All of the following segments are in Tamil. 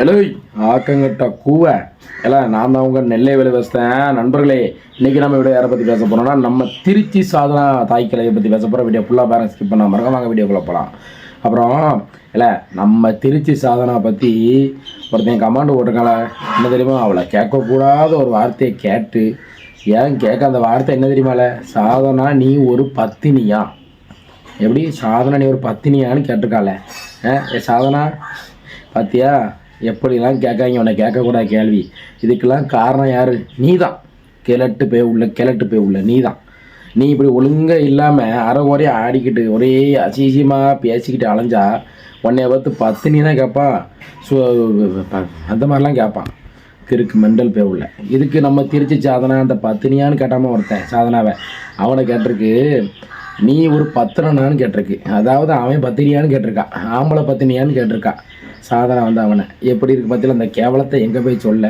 ஹலோ ஆக்கங்கட்ட கூவ. எல்லாம் நான் தான் உங்கள் நெல்லை விலை வச்சேன் நண்பர்களே இன்றைக்கி நம்ம வீடியோ யாரை பற்றி பேச போகிறோம்னா நம்ம திருச்சி சாதனா தாய் கிளையை பற்றி பேச போகிறோம் வீடியோ ஃபுல்லாக பேரன் ஸ்கிப் பண்ண மறக்க வாங்க வீடியோக்குள்ளே போகலாம் அப்புறம் இல்லை நம்ம திருச்சி சாதனா பற்றி ஒருத்தன் கமாண்டு போட்டிருக்காள என்ன தெரியுமா? அவளை கேட்கக்கூடாத ஒரு வார்த்தையை கேட்டு ஏன் கேட்க அந்த வார்த்தை என்ன தெரியுமால சாதனா நீ ஒரு பத்தினியா? எப்படி? சாதனா நீ ஒரு பத்தினியான்னு கேட்டிருக்காள ஆ, ஏ சாதனா பார்த்தியா எப்படிலாம் கேட்காங்க உன்னை கேட்கக்கூடாத கேள்வி. இதுக்கெல்லாம் காரணம் யார்? நீ தான் கிழட்டு போய் உள்ள கிழட்டு போய் உள்ள நீ தான் நீ இப்படி ஒழுங்காக இல்லாமல் அரை குறைய ஆடிக்கிட்டு ஒரே அசிசியமாக பேசிக்கிட்டு அலைஞ்சா உன்னைய பார்த்து பத்தினி தான் கேட்பான். ஸோ அந்த மாதிரிலாம் கேட்பான். கிறுக்கு மெண்டல் பே உள்ள. இதுக்கு நம்ம திருச்சி சாதனா அந்த பத்தினியான்னு கேட்டாமல் ஒருத்தன் சாதனாவை? அவனை கேட்டிருக்கு நீ ஒரு பத்திரனான்னு கேட்டிருக்கு. அதாவது அவன் பத்தினியான்னு கேட்டிருக்கான் ஆம்பளை பத்தினியான்னு கேட்டிருக்கா. சாதனை வந்து அவனை. எப்படி இருக்கு பற்றியில் அந்த கேவலத்தை எங்கே போய் சொல்ல?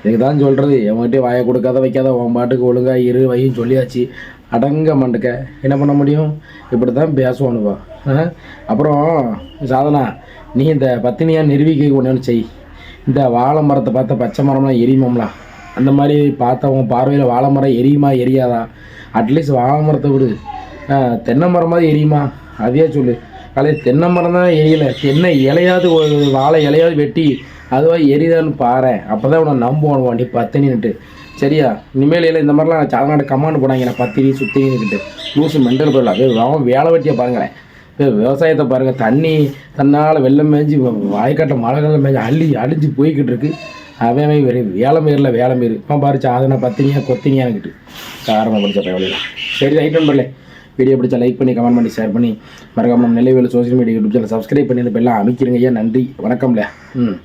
இதுக்கு தான் சொல்கிறது எவன்கிட்டயும் வாயை கொடுக்காத வைக்காத உன் பாட்டுக்கு ஒழுங்காக இரு வையும் சொல்லியாச்சு. அடங்க மாட்டுக்க என்ன பண்ண முடியும்? இப்படி தான் பேசுவானுவா ஆ? அப்புறம் சாதனா நீ இந்த பத்தினியாக நிரூபிக்க ஒன்று செய். இந்த வாழை மரத்தை பார்த்தா பச்சை மரம்லாம் எரியுமாம்லாம் அந்த மாதிரி பார்த்தவங்க உன் பார்வையில் வாழை மரம் எரியுமா எரியாதா? அட்லீஸ்ட் வாழை மரத்தை விடு. தென்னை மரம் மாதிரி எரியுமா? அதையே சொல்லு. காலையில் தென்னை மரம் தான் எரியலை. தென்னை இலையாவது ஒரு வாழை இலையாவது வெட்டி அதுவாக எரியுதான்னு பாரு அப்போ தான் உன்னை நம்புவான் வண்டி பத்தினின்ட்டு சரியா? இனிமேல் இல்லை இந்த மாதிரிலாம் சாதனாடு கமாண்டு போனாங்க நான் பத்தினி சுத்தினிக்கிட்டு லூசு மெண்டல் போயிடலாம் அது அவன் வேலை வெட்டியை பாருங்களேன். இப்போ விவசாயத்தை பாருங்கள் தண்ணி தன்னால் வெள்ளம் மேய்ஞ்சி வாய்க்காட்டில் மழை காலம் மேய்ஞ்சி அள்ளி அழிஞ்சு போய்கிட்டு இருக்கு. அவன் வேறு வேலை மீறில் வேலை மீறு இப்போ பாரு சாதனை பத்தினியா கொத்தினியான்னுக்கிட்டு. காரணம் படித்த பயவலையில் சரி ரைட் நண்பர்களே. வீடியோ பிடிச்சா லைக் பண்ணி கமெண்ட் பண்ணி ஷேர் பண்ணி மறக்காம நம்ம நிலைவேல social media YouTube channel subscribe பண்ணி பெல்லாம் அமைக்கிறீங்க ஐயா. நன்றி. வணக்கம்ல. ம்.